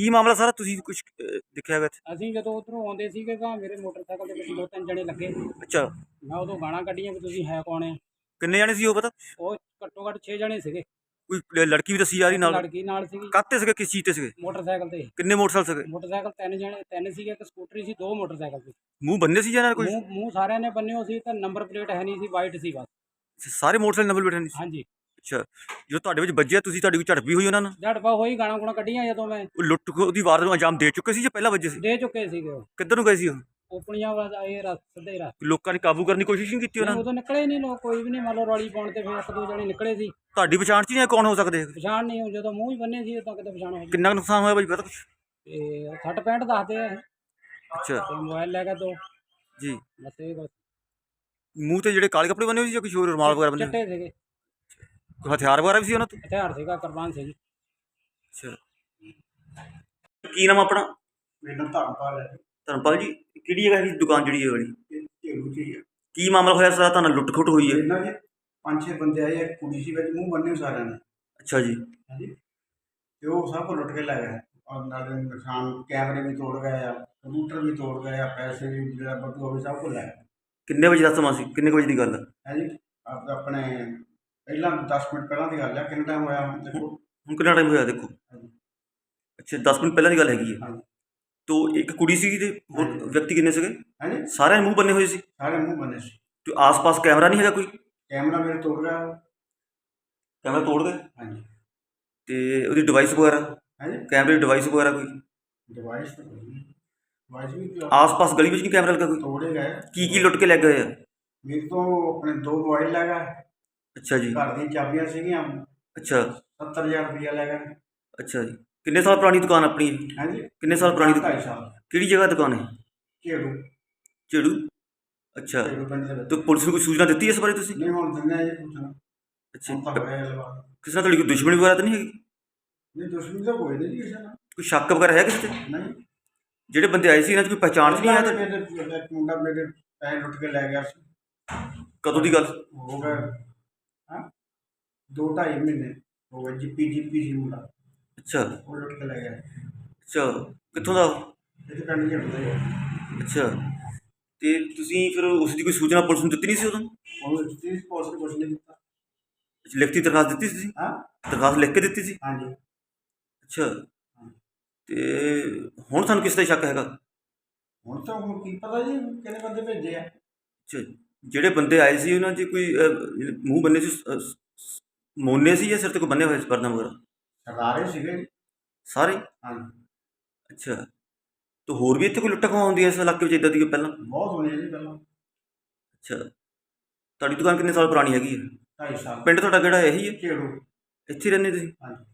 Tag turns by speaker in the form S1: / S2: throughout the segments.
S1: ਕੀ ਮਾਮਲਾ ਸਾਰਾ? ਤੁਸੀਂ ਕੁਝ ਦੇਖਿਆ ਹੈਗਾ ਇੱਥੇ?
S2: ਅਸੀਂ ਜਦੋਂ ਉਧਰੋਂ ਆਉਂਦੇ ਸੀਗੇ ਤਾਂ ਮੇਰੇ ਮੋਟਰਸਾਈਕਲ ਦੇ ਵਿੱਚ ਦੋ ਤਿੰਨ ਜਣੇ ਲੱਗੇ।
S1: ਅੱਛਾ।
S2: ਮੈਂ ਉਦੋਂ ਗਾਣਾ ਕੱਢੀਆਂ ਵੀ ਤੁਸੀਂ ਹੈ ਕੌਣ ਆ?
S1: ਕਿੰਨੇ ਜਾਣੇ ਸੀ ਉਹ ਪਤਾ?
S2: ਉਹ ਘੱਟੋ ਘੱਟ 6 ਜਣੇ ਸੀਗੇ।
S1: ਕੋਈ ਲ- ਲੜਕੀ ਵੀ ਦੱਸੀ ਜਾ ਰਹੀ ਨਾਲ?
S2: ਲੜਕੀ ਨਾਲ ਸੀਗੀ।
S1: ਕਾਤੇ ਸੀਗੇ? ਕਿਸ ਚੀਜ਼ ਤੇ ਸੀਗੇ?
S2: ਮੋਟਰਸਾਈਕਲ ਤੇ।
S1: ਕਿੰਨੇ ਮੋਟਰਸਾਈਕਲ ਸੀਗੇ?
S2: ਮੋਟਰਸਾਈਕਲ ਤਿੰਨ ਜਣੇ ਤਿੰਨ ਸੀਗੇ ਇੱਕ ਸਕੂਟਰੀ ਸੀ ਦੋ ਮੋਟਰਸਾਈਕਲ ਸੀ।
S1: ਮੂੰਹ ਬੰਨੇ ਸੀ ਜਾਂ ਕੋਈ?
S2: ਮੂੰਹ ਮੂੰਹ ਸਾਰਿਆਂ ਨੇ ਬੰਨਿਓ ਸੀ ਤਾਂ ਨੰਬਰ ਪਲੇਟ ਹੈ ਨਹੀਂ ਸੀ ਵਾਈਟ ਸੀ ਬਸ।
S1: ਸਾਰੇ ਮੋਟਰਸਾਈਕਲ ਨੰਬਰ ਬੈਠੇ ਨਹੀਂ ਸੀ?
S2: ਹਾਂਜੀ।
S1: ਅੱਛਾ ਜਦੋਂ ਤੁਹਾਡੇ ਵਿੱਚ ਵੱਜਿਆ ਤੁਸੀਂ ਤੁਹਾਡੀ ਕੋਈ ਝੜਪ ਵੀ ਹੋਈ ਉਹਨਾਂ ਨਾਲ?
S2: ਝੜਪਾ ਹੋਈ ਗਾਣਾ ਗੁਣਾ ਕੱਢੀਆਂ ਜਦੋਂ ਮੈਂ।
S1: ਉਹ ਲੁੱਟ ਖੋਹ ਦੀ ਵਾਰ ਨੂੰ ਅੰਜਾਮ ਦੇ ਚੁੱਕੇ ਸੀ ਜਾਂ ਪਹਿਲਾਂ ਵੱਜੇ ਸੀ?
S2: ਦੇ ਚੁੱਕੇ ਸੀਗੇ ਉਹ।
S1: ਕਿੱਧਰ ਨੂੰ ਗਏ ਸੀ ਉਹ?
S2: ਓਪਣੀਆਂ ਵਾਲਾ ਇਹ ਰਸਤੇ ਸਿੱਧੇ ਰਸਤੇ
S1: ਲੋਕਾਂ ਨੇ ਕਾਬੂ ਕਰਨ ਦੀ ਕੋਸ਼ਿਸ਼ ਨਹੀਂ ਕੀਤੀ ਉਹਨਾਂ ਨੂੰ
S2: ਉਦੋਂ ਨਿਕਲੇ ਨਹੀਂ ਲੋਕ ਕੋਈ ਵੀ ਨਹੀਂ ਮੰਨ ਲਓ ਰੌਲੀ ਪਾਉਣ ਤੇ ਫਿਰ ਇੱਕ ਦੋ ਜਣੇ ਨਿਕਲੇ ਸੀ।
S1: ਤੁਹਾਡੀ ਪਛਾਣ ਚ ਨਹੀਂ ਕੌਣ ਹੋ ਸਕਦੇ?
S2: ਪਛਾਣ ਨਹੀਂ ਹੋਈ, ਜਦੋਂ ਮੂੰਹ ਹੀ ਬੰਨੇ ਸੀ ਉਦੋਂ ਕਿਤੇ ਪਛਾਣ ਹੋ ਗਈ।
S1: ਕਿੰਨਾ ਕੁ ਨੁਕਸਾਨ ਹੋਇਆ ਭਾਈ ਪਤਾ ਕੁਛ?
S2: ਤੇ 60 65 ਦੱਸਦੇ ਆ ਇਹ।
S1: ਅੱਛਾ।
S2: ਤੇ ਮੋਬਾਈਲ ਲੈ ਕੇ ਦੋ।
S1: ਜੀ।
S2: ਬਸ ਇਹ
S1: ਮੂੰਹ ਤੇ ਜਿਹੜੇ ਕਾਲੇ ਕੱਪੜੇ ਬੰਨੇ ਹੋਏ ਸੀ ਜਾਂ ਕੁਝ ਹੋਰ ਰੁਮਾਲ ਵਗੈਰਾ ਬੰਨੇ ਹੋਏ?
S2: ਚਿੱਟੇ ਸੀਗੇ।
S1: ਕੋਈ ਹਥਿਆਰ ਵਗੈਰਾ ਵੀ ਸੀ ਉਹਨਾਂ ਤੋਂ?
S2: ਹਥਿਆਰ ਸੀਗਾ ਕੁਰਬਾਨ ਸੀ
S1: ਅੱਛਾ। ਕੀ ਨਾਮ ਆਪਣਾ?
S3: ਮੈਨੂੰ ਧਰਮਪਾਲ ਹੈ
S1: ਧਰਮਪਾਲ ਜੀ ਕਿਹੜੀ ਜਗ੍ਹਾ ਹੈ ਦੁਕਾਨ ਜਿਹੜੀ ਹੈ ਵਾਲੀ?
S3: ਇਹ ਹੀ ਹੈ
S1: ਕੀ ਮਾਮਲਾ ਹੋਇਆ ਸਾਰਾ? ਤੁਹਾਨੂੰ ਲੁੱਟ ਖੁੱਟ ਹੋਈ ਹੈ?
S3: ਇਹਨਾਂ ਦੇ ਪੰਜ ਛੇ ਬੰਦੇ ਆਏ ਇੱਕ ਕੁੜੀ ਸੀ ਵਿੱਚ ਮੂੰਹ ਬੰਨੇ ਸਾਰਿਆਂ ਨੇ।
S1: ਅੱਛਾ ਜੀ।
S3: ਹਾਂਜੀ। ਤੇ ਉਹ ਸਭ ਕੋ ਲੁੱਟ ਕੇ ਲੈ ਗਏ। ਔਰ ਨਾਲੇ ਨੁਕਸਾਨ ਕੈਮਰੇ ਵੀ ਤੋੜ ਗਏ ਆ ਕੰਪਿਊਟਰ ਵੀ ਤੋੜ ਗਏ ਆ ਪੈਸੇ ਵੀ ਜਿਹੜਾ ਬੱਟੂ ਹੋਵੇ ਸਭ ਕੁਝ ਲੈ ਗਏ।
S1: ਕਿੰਨੇ ਵਜੇ ਦਾ ਸਮਾਂ ਸੀ? ਕਿੰਨੇ ਕੁ ਵਜੇ ਦੀ ਗੱਲ ਹੈ
S3: ਹਾਂਜੀ ਆਪ- ਆਪਣੇ ਪਹਿਲਾਂ 10 ਮਿੰਟ ਪਹਿਲਾਂ ਦੀ ਗੱਲ ਹੈ ਕਿੰਨਾ ਟਾਈਮ ਹੋਇਆ ਦੇਖੋ?
S1: ਹੁਣ ਕਿੰਨਾ ਟਾਈਮ ਹੋਇਆ ਦੇਖੋ। ਅੱਛਾ 10 ਮਿੰਟ ਪਹਿਲਾਂ ਦੀ ਗੱਲ ਹੈਗੀ ਹੈ
S3: ਹਾਂਜੀ।
S1: ਤੋ ਇੱਕ ਕੁੜੀ ਸੀਗੀ ਤੇ ਹੋਰ
S3: ਹਾਂਜੀ।
S1: ਵਿਅਕਤੀ ਕਿੰਨੇ ਸੀਗੇ?
S3: ਹਾਂਜੀ।
S1: ਸਾਰਿਆਂ ਦੇ ਮੂੰਹ ਬੰਨੇ ਹੋਏ ਸੀ।
S3: ਸਾਰੇ ਮੂੰਹ ਬੰਨੇ ਸੀ।
S1: ਤੇ ਆਸ-ਪਾਸ ਕੈਮਰਾ ਨਹੀਂ ਹੈਗਾ ਕੋਈ?
S3: ਕੈਮਰਾ ਮੇਰੇ ਤੋੜ ਗਿਆ
S1: ਕੈਮਰਾ ਤੋੜ ਗਏ
S3: ਹਾਂਜੀ।
S1: ਤੇ ਉਹਦੀ ਡਿਵਾਈਸ ਵਗੈਰਾ?
S3: ਹਾਂਜੀ।
S1: ਕੈਮਰੇ ਦੀ ਡਿਵਾਈਸ ਵਗੈਰਾ ਕੋਈ?
S3: ਡਿਵਾਈਸ ਤਾਂ ਕੋਈ ਨਹੀਂ। ਡਿਵਾਈਸ ਵੀ ਤੇ
S1: ਆਸ-ਪਾਸ ਗਲੀ ਵਿੱਚ ਨਹੀਂ ਕੈਮਰਾ ਲੱਗਾ ਕੋਈ?
S3: ਤੋੜੇ ਗਏ।
S1: ਕੀ ਕੀ ਲੁੱਟ ਕੇ ਲੈ ਗਏ ਆ?
S3: ਮੇਰੇ ਤੋਂ ਆਪਣੇ ਦੋ ਮੋਬਾਈਲ ਲੈ ਗਏ।
S1: ਅੱਛਾ ਜੀ।
S3: ਘਰ ਦੀਆਂ ਚਾਬੀਆਂ ਸੀਗੀਆਂ।
S1: ਅੱਛਾ।
S3: 70000 ਰੁਪਇਆ ਲੈ ਗਏ।
S1: ਅੱਛਾ ਜੀ। ਕਿੰਨੇ ਸਾਲ ਪੁਰਾਣੀ ਦੁਕਾਨ ਆਪਣੀ? ਇਹ?
S3: ਹਾਂਜੀ।
S1: ਕਿੰਨੇ ਸਾਲ ਪੁਰਾਣੀ ਦੁਕਾਨ?
S3: ਢਾਈ ਸਾਲ।
S1: ਕਿਹੜੀ ਜਗ੍ਹਾ ਦੁਕਾਨ ਹੈ?
S3: ਝੇੜੂ।
S1: ਝੇੜੂ? ਅੱਛਾ।
S3: ਝੇੜੂ ਪਿੰਡ ਦੇ ਵਿੱਚ।
S1: ਤੇ ਪੁਲਿਸ ਨੂੰ ਕੋਈ ਸੂਚਨਾ ਦਿੱਤੀ ਇਸ ਬਾਰੇ ਤੁਸੀਂ?
S3: ਨਹੀਂ ਹੁਣ ਦਿੰਦੇ ਆ ਜੀ ਪੁੱਛਣਾ।
S1: ਅੱਛਾ।
S3: ਹੁਣ ਤਾਂ ਹੋਇਆ ਲਵਾ
S1: ਕਿਸੇ ਨਾਲ ਤੁਹਾਡੀ ਕੋਈ ਦੁਸ਼ਮਣੀ ਵਗੈਰਾ ਤਾਂ ਨਹੀਂ ਹੈਗੀ?
S3: ਨਹੀਂ ਦੁਸ਼ਮਣੀ ਤਾਂ ਕੋਈ ਨਹੀਂ ਜੀ ਕਿਸੇ ਨਾਲ।
S1: ਕੋਈ ਸ਼ੱਕ ਵਗੈਰਾ ਹੈ ਕਿਸੇ ਤੇ?
S3: ਨਹੀਂ।
S1: ਜਿਹੜੇ ਬੰਦੇ ਆਏ ਸੀ ਇਹਨਾਂ 'ਚ ਕੋਈ ਪਹਿਚਾਣ 'ਚ ਨਹੀਂ ਆਇਆ ਤਾਂ
S3: ਮੇਰੇ ਇੱਕ ਮੁੰਡਾ ਮੇਰੇ ਪੈਸੇ ਲੁੱਟ ਕੇ ਲੈ ਗਿਆ ਸੀ।
S1: ਕਦੋਂ ਦੀ ਗੱਲ?
S3: ਹੋ ਹਾਂ ਦੋ ਢਾਈ ਮਹੀਨੇ ਹੋ ਗਏ ਜੀਪੀ ਜੀਪੀ ਸੀ ਮੁੰਡਾ।
S1: ਅੱਛਾ।
S3: ਉਹ ਲੁੱਟ ਕੇ ਲੈ ਗਿਆ।
S1: ਅੱਛਾ ਕਿੱਥੋਂ ਦਾ ਉਹ?
S3: ਇਹ ਦਾ ਹੀ ਹੈ
S1: ਅੱਛਾ। ਤੇ ਤੁਸੀਂ ਫਿਰ ਉਸ ਦੀ ਕੋਈ ਸੂਚਨਾ ਪੁਲਿਸ ਨੂੰ ਦਿੱਤੀ ਨਹੀਂ ਸੀ ਉਦੋਂ?
S3: ਉਹ ਦਿੱਤੀ ਪੁਲਿਸ ਨੇ ਕੁਛ ਨਹੀਂ ਦਿੱਤਾ।
S1: ਲਿਖਤੀ ਦਰਖਾਸਤ ਦਿੱਤੀ ਸੀ?
S3: ਹਾਂ।
S1: ਦਰਖਾਸਤ ਲਿਖ ਕੇ ਦਿੱਤੀ ਸੀ?
S3: ਹਾਂਜੀ।
S1: ਅੱਛਾ। ਤੇ ਹੁਣ ਤੁਹਾਨੂੰ ਕਿਸ ਤੇ ਸ਼ੱਕ ਹੈਗਾ?
S3: ਹੁਣ ਤਾਂ ਹੁਣ ਕੀ ਪਤਾ ਜੀ ਕਿਹਨੇ ਬੰਦੇ ਭੇਜੇ ਆ।
S1: ਅੱਛਾ ਜਿਹੜੇ ਬੰਦੇ ਆਏ ਸੀ ਉਹਨਾਂ 'ਚ ਕੋਈ ਅਹ, ਜਿਹੜੇ ਮੂੰਹ ਬੰਨੇ ਸੀ ਅਹ, ਸ- ਮੋਨੇ ਸੀ ਜਾਂ ਸਿਰ ਤੇ ਕੋਈ ਬੰਨੇ ਹੋਏ ਸੀ ਪਰਨਾ ਵਗੈਰਾ
S3: ਸਰਦਾਰੇ ਸੀਗੇ। ਜੀ।
S1: ਸਾਰੇ?
S3: ਹਾਂਜੀ।
S1: ਅੱਛਾ। ਤੇ ਹੋਰ ਵੀ ਇੱਥੇ ਕੋਈ ਲੁੱਟਾਂ ਖੋਹਾਂ ਹੁੰਦੀਆਂ ਇਸ ਇਲਾਕੇ ਵਿੱਚ ਇਦਾਂ ਦੀ ਕੋਈ ਪਹਿਲਾਂ?
S3: ਬਹੁਤ ਹੋਣੇ ਜੀ ਪਹਿਲਾਂ।
S1: ਅੱਛਾ। ਤੁਹਾਡੀ ਦੁਕਾਨ ਕਿੰਨੇ ਸਾਲ ਪੁਰਾਣੀ ਹੈਗੀ ਹੈ?
S3: ਢਾਈ ਸਾਲ।
S1: ਪਿੰਡ ਤੁਹਾਡਾ ਕਿਹੜਾ ਇਹੀ ਹੈ?
S3: ਝੇੜੂ
S1: ਇੱਥੇ ਹੀ ਰਹਿੰਦੇ ਤੁਸੀਂ?
S3: ਹਾਂਜੀ।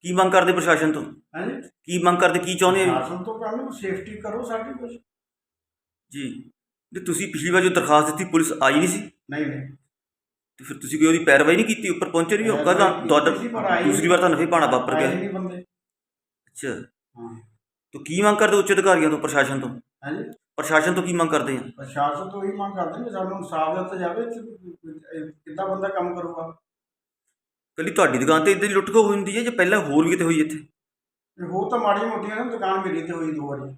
S1: ਕੀ ਮੰਗ ਕਰਦੇ ਪ੍ਰਸ਼ਾਸਨ ਤੋਂ?
S3: ਹਾਂਜੀ।
S1: ਕੀ ਮੰਗ ਕਰਦੇ ਕੀ ਚਾਹੁੰਦੇ ਆ
S3: ਸ਼ਾਸਨ ਤੋਂ ਕੰਮ ਸੇਫਟੀ ਕਰੋ ਸਾਡੀ ਕੁਝ
S1: ਜੀ। ਤੇ ਤੁਸੀਂ ਪਿਛਲੀ ਵਾਰ ਜੋ ਦਰਖਾਸਤ ਦਿੱਤੀ ਪੁਲਿਸ ਆਈ ਨਹੀਂ ਸੀ?
S3: ਨਹੀਂ ਨਹੀਂ।
S1: ਤੇ ਫਿਰ ਤੁਸੀਂ ਕੋਈ ਉਹਦੀ ਪੈਰਵਾਈ ਨਹੀਂ ਕੀਤੀ ਉੱਪਰ ਪਹੁੰਚੇ ਨਹੀਂ ਹੋ?
S3: ਪੈਰਵਾਈ
S1: ਕਦਾਂ?
S3: ਕੀਤੀ
S1: ਤੁਹਾਡਾ ਦੂਸਰੀ ਵਾਰ ਤਾਂ ਨਫੇ ਪਾਣਾ ਵਾਪਰ ਗਿਆ।
S3: ਨਹੀਂ ਬੰਦੇ।
S1: ਅੱਛਾ।
S3: ਹਾਂ।
S1: ਤਾਂ ਕੀ ਮੰਗ ਕਰਦੇ ਉੱਚ ਅਧਿਕਾਰੀਆਂ ਤੋਂ ਪ੍ਰਸ਼ਾਸਨ ਤੋਂ?
S3: ਹਾਂਜੀ।
S1: ਪ੍ਰਸ਼ਾਸਨ ਤੋਂ ਕੀ ਮੰਗ ਕਰਦੇ ਆ?
S3: ਪ੍ਰਸ਼ਾਸਨ ਤੋਂ ਹੀ ਮੰਗ ਕਰਦੇ ਨੇ ਸਾਨੂੰ ਇਨਸਾਫ ਦਿੱਤਾ ਜਾਵੇ ਤੇ ਇਹ ਕਿੱਦਾਂ ਬੰਦਾ ਕੰਮ ਕਰੂਗਾ।
S1: ਕੱਲੀ ਤੁਹਾਡੀ ਦੁਕਾਨ ਤੇ ਇਦਾਂ ਦੀ ਲੁੱਟ ਖੋਹ ਹੁੰਦੀ ਹੈ ਜਾਂ ਪਹਿਲਾਂ ਹੋਰ ਵੀ ਕਿਤੇ ਹੋਈ ਇੱਥੇ?
S3: ਇਹ ਹੋਰ ਤਾਂ ਮਾੜੀਆਂ ਮੋਟੀਆਂ ਨੇ ਦੁਕਾਨ ਮੇਰੀ ਤੇ ਹੋਈ ਦੋ ਵਾਰੀ।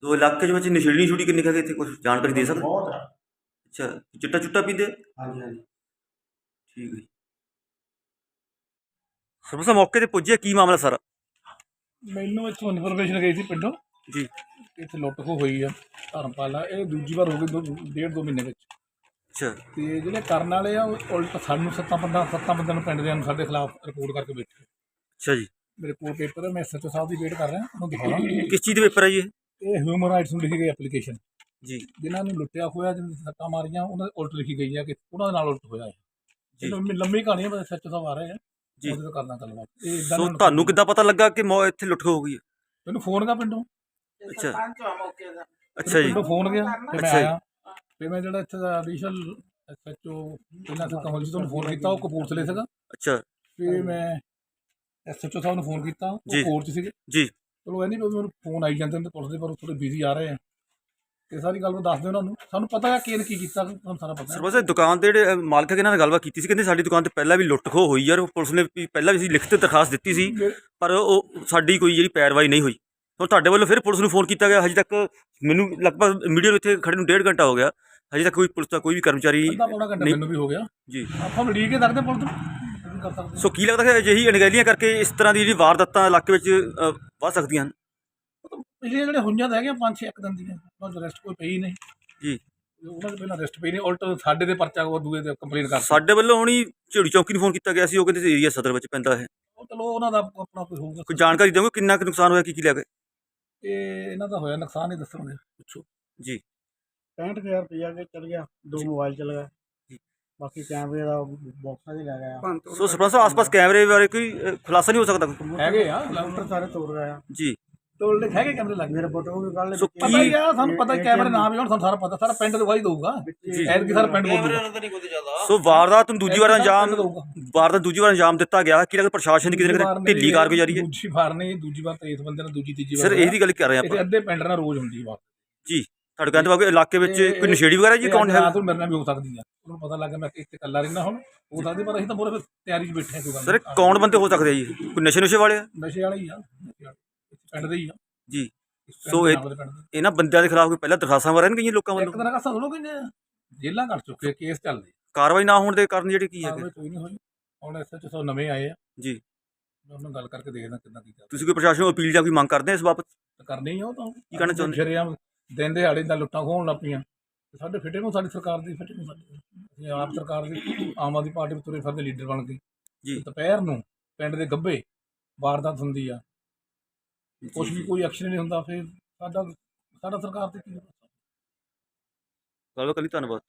S1: ਤੋ ਇਲਾਕੇ ਦੇ ਵਿੱਚ ਨਸ਼ੇੜੀ ਛੁੜੀ ਕਿੰਨੀ ਕੁ ਹੈਗੇ ਇੱਥੇ ਕੁਝ ਜਾਣਕਾਰੀ ਦੇ ਸਕਦੇ?
S3: ਬਹੁਤ ਆ।
S1: ਅੱਛਾ ਚਿੱਟਾ ਚੁੱਟਾ ਪੀਂਦੇ?
S3: ਹਾਂਜੀ ਹਾਂਜੀ।
S1: ਠੀਕ ਹੈ ਮੌਕੇ ਤੇ ਪੁੱਜੇ ਕੀ ਮਾਮਲਾ ਸਾਰਾ?
S4: ਮੈਨੂੰ ਇੱਥੋਂ ਇਨਫੋਰਮੇਸ਼ਨ ਗਈ ਸੀ ਪਿੰਡੋਂ।
S1: ਜੀ।
S4: ਕਿ ਇੱਥੇ ਲੁੱਟ ਖੋਹ ਹੋਈ ਆ ਧਰਮਪਾਲਾ ਇਹ ਦੂਜੀ ਵਾਰ ਹੋ ਗਈ ਦੋ ਡੇਢ ਦੋ ਮਹੀਨੇ ਵਿੱਚ।
S1: ਅੱਛਾ।
S4: ਤੇ ਜਿਹੜੇ ਕਰਨ ਵਾਲੇ ਆ ਉਹ ਉਲਟ ਸਾਨੂੰ ਸੱਤਾਂ ਬੰਦਾ ਸੱਤਾਂ ਬੰਦਿਆਂ ਨੂੰ ਪਿੰਡ ਦੇ ਨੂੰ ਸਾਡੇ ਖਿਲਾਫ ਰਿਪੋਰਟ ਕਰਕੇ ਬੈਠੇ
S1: ਅੱਛਾ ਜੀ।
S4: ਮੇਰੇ ਕੋਲ ਪੇਪਰ ਹੈ ਮੈਂ ਐਸਐਚਓ ਸਾਹਿਬ ਦੀ ਵੇਟ ਕਰ ਰਿਹਾ ਉਹਨੂੰ ਦਿਖਾਉਣਾ।
S1: ਕਿਸ ਚੀਜ਼ ਦੇ ਪੇਪਰ ਹੈ ਜੀ ਇਹ?
S4: ਇਹ ਹਿਊਮਨ ਰਾਈਟਸ ਨੂੰ ਲਿਖੀ ਗਈ ਐਪਲੀਕੇਸ਼ਨ
S1: ਜੀ।
S4: ਜਿਨ੍ਹਾਂ ਨੂੰ ਲੁੱਟਿਆ ਹੋਇਆ ਜਿਹਨਾਂ ਨੇ ਸੱਟਾਂ ਮਾਰੀਆਂ ਉਹਨਾਂ ਦੇ ਉਲਟ ਲਿਖੀ ਗਈ ਆ ਕਿ ਉਹਨਾਂ ਦੇ ਨਾਲ ਉਲਟ ਹੋਇਆ ਹੈ ਲੰਮੀ ਲੰਮੀ ਕਹਾਣੀ ਹੈ ਬਸ ਐਸਐਚਓ ਸਾਹਿਬ ਆ ਰਹੇ ਆ।
S1: ਜੀ।
S4: ਉਹਦੇ ਤੋਂ ਕਰਨਾ ਗੱਲਬਾਤ ਇਹ ਏਦਾਂ
S1: ਸੋ
S4: ਦਾ-
S1: ਤੁਹਾਨੂੰ ਕਿੱਦਾਂ ਪਤਾ ਲੱਗਾ ਕਿ ਮੌ ਇੱਥੇ ਲੁੱਟ ਹੋ ਗਈ ਹੈ?
S4: ਮੈਨੂੰ ਫੋਨ ਕਰ ਪਿੰਡੋਂ?
S1: ਅੱਛਾ।
S4: ਮੈਨੂੰ
S1: ਅੱਛਾ ਜੀ।
S4: ਪਿੰਡੋਂ ਫੋਨ ਗਿਆ ਤੇ ਮੈਂ
S1: ਅੱਛਾ ਜੀ।
S4: ਆਇਆ ਤੇ ਮੈਂ ਜਿਹੜਾ ਇੱਥੇ ਦਾ ਐਡੀਸ਼ਨਲ ਐਸਐਚਓ ਪਹਿਲਾਂ ਤਾਂ ਕਮਲ ਜੀ ਤੁਹਾਨੂੰ ਫੋਨ ਕੀਤਾ ਉਹ ਕਪੂਰਥਲੇ ਸੀਗਾ।
S1: ਅੱਛਾ।
S4: ਤੇ ਮੈਂ ਐਸਐਚਓ ਸਾਹਿਬ ਨੂੰ ਫੋਨ ਕੀਤਾ
S1: ਜੀ।
S4: ਉਹ ਕੋਰਟ 'ਚ ਸੀਗੇ।
S1: ਜੀ।
S4: ਚਲੋ ਨਹੀਂ ਵੀ ਮੈਨੂੰ ਫੋਨ ਆਈ ਜਾਂਦੇ ਨੇ ਪੁਲਿਸ ਦੇ ਪਰ ਥੋੜੇ ਬਿਜ਼ੀ ਆ ਰਹੇ ਆ। ਇਹ ਸਾਰੀ ਗੱਲ ਨੂੰ ਦੱਸ ਦਿਓ ਉਹਨਾਂ ਨੂੰ। ਸਾਨੂੰ ਪਤਾ ਹੈ ਕਿ ਇਹਨੇ ਕੀ ਕੀਤਾ ਸਾਨੂੰ ਸਾਰਾ ਪਤਾ ਹੈ।
S1: ਸਰਪੰਚ ਸਾਹਿਬ ਦੁਕਾਨ ਦੇ ਜਿਹੜੇ ਅ, ਮਾਲਕ ਹੈਗੇ ਇਹਨਾਂ ਨਾਲ ਗੱਲਬਾਤ ਕੀਤੀ ਸੀ। ਕਹਿੰਦੇ ਸਾਡੀ ਦੁਕਾਨ ਤੇ ਪਹਿਲਾਂ ਵੀ ਲੁੱਟ ਖੋਹ ਹੋਈ ਯਾਰ ਪੁਲਿਸ ਨੇ ਵੀ ਪਹਿਲਾਂ ਵੀ ਅਸੀਂ ਲਿਖਤ ਦਰਖਾਸਤ ਦਿੱਤੀ ਸੀ ਪਰ ਉਹ ਸਾਡੀ ਕੋਈ ਜਿਹੜੀ ਪੈਰਵਾਈ ਨਹੀਂ ਹੋਈ। ਹੁਣ ਤੁਹਾਡੇ ਵੱਲੋਂ ਫਿਰ ਪੁਲਿਸ ਨੂੰ ਫੋਨ ਕੀਤਾ ਗਿਆ। ਹਜੇ ਤੱਕ ਮੈਨੂੰ ਲਗਭਗ ਮੀਡੀਆ ਨੂੰ ਇੱਥੇ ਖੜੇ ਨੂੰ ਡੇਢ ਘੰਟਾ ਹੋ ਗਿਆ। ਹਜੇ ਤੱਕ ਕੋਈ ਪੁਲਿਸ ਦਾ ਕੋਈ ਵੀ ਕਰਮਚਾਰੀ
S4: ਅੱਧਾ ਪੌਣਾ ਘੰਟਾ
S1: ਨਹੀਂ-
S4: ਮੈਨੂੰ ਵੀ ਹੋ ਗਿਆ।
S1: ਜੀ।
S4: ਆਪਾਂ ਲੀਕ ਹੀ ਸਕਦੇ ਪੁਲਿਸ ਨੂੰ। ਕੀ ਕਰ ਸਕਦੇ
S1: ਸੋ ਕੀ ਲੱਗਦਾ ਕਿ ਅਜਿਹੀ ਅਣਗਹਿਲੀਆਂ ਕਰਕੇ ਇਸ ਤਰ੍ਹਾਂ ਦੀ ਜਿਹੜੀ ਵਾਰਦਾਤਾਂ ਇਲਾਕੇ ਵਿੱਚ ਅ, ਵੱਧ ਸਕਦੀਆਂ ਹਨ?
S4: ਪਿਛਲੇ ਜਿਹੜੇ ਹੋਈਆਂ ਤਾਂ ਹੈਗੀਆਂ ਪੰਜ ਛੇ ਇੱਕ ਦਿਨ ਦੀਆਂ ਉਹਨਾਂ ਚ ਰੈਸਟ ਕੋਈ ਪਈ ਨਹੀਂ।
S1: ਜੀ।
S4: ਉਹਨਾਂ ਦੇ ਪਹਿਲਾਂ ਰੈਸਟ ਪਈ ਨਹੀਂ ਉਲਟ ਸਾਡੇ ਦੇ ਪਰਚਾ ਉਹ ਦੂਏ ਤੇ ਕੰਪਲੇਨ ਕਰ
S1: ਸਾਡੇ ਵੱਲੋਂ ਹੁਣੀ ਝਿੜੀ ਚੌਕੀ ਨੂੰ ਫੋਨ ਕੀਤਾ ਗਿਆ ਸੀ ਉਹ ਕਹਿੰਦੇ ਏਰੀਆ ਸਦਰ ਵਿੱਚ ਪੈਂਦਾ ਹੈ
S4: ਉਹ ਚਲੋ ਉਹਨਾਂ ਦਾ ਆਪਣਾ ਕੋਈ ਹੋਊਗਾ।
S1: ਕੋਈ ਜਾਣਕਾਰੀ ਦਿਓਗੇ ਕਿੰਨਾ ਕੁ ਨੁਕਸਾਨ ਹੋਇਆ ਕੀ ਕੀ ਲਿਆ ਗਏ?
S4: ਇਹ ਇਹਨਾਂ ਦਾ ਹੋਇਆ ਨੁਕਸਾਨ ਹੀ ਦੱਸਣਗੇ ਪੁੱਛੋ
S1: ਜੀ।
S3: 65000 ਰੁਪਇਆ ਕੇ ਚਲ ਗਿਆ ਦੋ ਮੋਬਾਈਲ ਚਲ ਗਏ।
S1: ਜੀ।
S3: ਬਾਕੀ ਕੈਮਰੇ ਦਾ ਬਾਕਸਾਂ ਦੇ ਲੈ ਗਿਆ।
S1: ਸੋ ਸਰਪੰਚ ਆਸ-ਪਾਸ ਕੈਮਰੇ ਬਾਰੇ ਕੋਈ ਖੁਲਾਸਾ ਨਹੀਂ ਹੋ ਸਕਦਾ?
S4: ਹੈਗੇ ਆ
S3: ਕੰਪਿਊਟਰ ਸਾਰੇ ਤੋੜ ਗਏ ਆ।
S1: ਜੀ।
S4: ਟੋਲ ਦੇ ਹੈਗੇ ਕੈਮਰੇ ਲੱਗੇ
S3: ਮੇਰੇ ਫੋਟੋ ਵੀ ਕੱਢ
S1: ਸੋ
S3: ਲੈ
S4: ਪਤਾ ਹੀ ਆ ਸਾਨੂੰ ਪਤਾ ਹੀ ਕੈਮਰੇ ਨਾਮ ਹੀ ਹੁਣ ਸਾਨੂੰ ਸਾਰਾ ਪਤਾ ਸਾਰਾ ਪਿੰਡ ਦਿਖਾਈ ਦਊਗਾ।
S1: ਜੀ।
S4: ਐਡ ਕੀ ਸਾਰਾ ਪਿੰਡ ਬੋਲ ਦਊਗਾ
S1: ਸੋ ਵਾਰਦਾਤ ਨੂੰ ਦੂਜੀ ਵਾਰ
S4: ਐਤਕੀ ਸਾਰਾ
S1: ਅੰਜਾਮ
S4: ਪਿੰਡ ਦਊਗਾ।
S1: ਵਾਰਦਾਤ ਦੂਜੀ ਵਾਰ ਅੰਜਾਮ ਦਿੱਤਾ ਗਿਆ। ਕੀ ਲੱਗਦਾ ਪ੍ਰਸ਼ਾਸਨ ਦੀ ਕਿਤੇ ਨਾ
S4: ਦੂਜੀ ਵਾਰ
S1: ਕਿਤੇ ਢਿੱਲੀ ਕਾਰਗੁਜ਼ਾਰੀ ਹੈ?
S4: ਦੂਜੀ ਵਾਰ ਨਹੀਂ ਦੂਜੀ ਵਾਰ ਤੇ ਇਸ ਬੰਦੇ ਨੇ ਦੂਜੀ ਤੀਜੀ ਵਾਰ
S1: ਸਰ ਇਹਦੀ ਗੱਲ ਕਰ ਰਹੇ
S4: ਇੱਥੇ
S1: ਆਪਾਂ?
S4: ਅੱਧੇ ਪਿੰਡ ਨਾਲ ਰੋਜ਼ ਹੁੰਦੀ ਬਾਤ
S1: ਜੀ ਤੁਹਾਡੇ ਕਹਿੰਦੇ ਬਾਬੇ ਇਲਾਕੇ ਵਿੱਚ ਕੋਈ ਨਸ਼ੇੜੀ ਵਗੈਰਾ ਜੀ ਕੌਣ ਹੈ?
S4: ਰਾਤ ਨੂੰ ਮੇਰੇ ਨਾਲ ਵੀ ਹੋ ਸਕਦੀ ਆ। ਉਹਨੂੰ ਪਤਾ ਲੱਗ ਗਿਆ ਮੈਂ ਇੱਥੇ ਇਕੱਲਾ ਰਹਿੰਦਾ ਹੁਣ ਹੋ ਸਕਦੀ ਪਰ ਅਸੀਂ ਤਾਂ ਪੂਰੇ ਤਿਆਰੀ 'ਚ ਬੈਠੇ ਹਾਂ ਕੋਈ ਗੱਲ
S1: ਸਰ ਇਹ
S4: ਨਹੀਂ।
S1: ਕੌਣ ਬੰਦੇ ਹੋ ਸਕਦੇ ਆ ਜੀ? ਕੋਈ ਨਸ਼ੇ ਨੁਸ਼ੇ ਵਾਲੇ ਆ?
S4: ਨਸ਼ੇ ਵਾਲੇ ਹੀ ਆ। ਪਿੰਡ ਦੇ ਹੀ ਆ।
S1: ਜੀ। ਸੋ
S4: ਦੇ
S1: ਇਹ-
S4: ਦੇ ਦੇ।
S1: ਇਹਨਾਂ ਬੰਦਿਆਂ ਦੇ ਖਿਲਾਫ ਕੋਈ ਪਹਿਲਾਂ ਦਰਖਾਸਤਾਂ ਨਹੀਂ ਗਈਆਂ ਲੋਕਾਂ
S4: ਇੱਕ
S1: ਵੱਲੋਂ
S4: ਦਿਨ ਕਾ ਸੁਣੋ ਕਿ ਜੇਲਾਂ ਕੱਟ ਚੁੱਕੇ ਆ, ਕੇਸ ਚੱਲਦੇ
S1: ਕਾਰਵਾਈ ਨਾ ਹੋਣ ਦੇ ਕਾਰਨ ਜਿਹੜੇ ਕੀ
S4: ਕਾਰਵਾਈ ਕੋਈ ਨਹੀਂ ਹੋਈ। ਹੁਣ ਐਸਐਚਓ ਸਾਹਿਬ ਨਵੇਂ ਆਏ ਆ।
S1: ਜੀ।
S4: ਮੈਂ ਉਹਨਾਂ ਨਾਲ ਗੱਲ ਕਰਕੇ ਦੇਖਦਾ ਕਿੰਨਾ ਕੀ
S1: ਤੁਸੀਂ ਕੋਈ ਪ੍ਰਸ਼ਾਸਨ ਨੂੰ ਅਪੀਲ ਜਾਂ ਕੋਈ ਮੰਗ ਕਰਦੇ ਆ ਇਸ ਬਾਬਤ?
S4: ਕਰਨੀ ਹੀ ਆ ਉਹ ਤਾਂ।
S1: ਕੀ ਕਹਿਣਾ ਚਾਹੁੰਦੇ?
S4: ਸ਼ਰੇਆਮ ਦਿਨ ਦਿਹਾੜੇ ਦਾ ਲੁੱਟਾਂ ਖੋਹਣ ਲੱਗ ਪਈਆਂ। ਤੇ ਸਾਡੇ ਫਿੱਟੇ ਨੂੰ ਸਾਡੀ ਸਰਕਾਰ ਦੀ ਫਿੱਟੇ ਨੂੰ ਸਾਡੀ ਅਸੀਂ ਆਪ ਸਰਕਾਰ ਦੀ ਆਮ ਆਦਮੀ ਪਾਰਟੀ ਵਿੱਚ ਤੁਰੇ ਫਿਰਦੇ ਲੀਡਰ ਬਣ ਗਏ
S1: ਜੀ।
S4: ਦੁਪਹਿਰ ਨੂੰ ਪਿੰਡ ਦੇ ਗੱਭੇ ਵਾਰਦਾਤ ਹੁੰਦੀ ਆ। ਕੁਝ ਵੀ। ਕੋਈ ਐਕਸ਼ਨ ਨਹੀਂ ਹੁੰਦਾ ਫਿਰ ਸਾਡਾ ਸਾਡਾ ਸਰਕਾਰ ਤੇ ਕੀ
S1: ਗੱਲ ਕੱਲੀ ਧੰਨਵਾਦ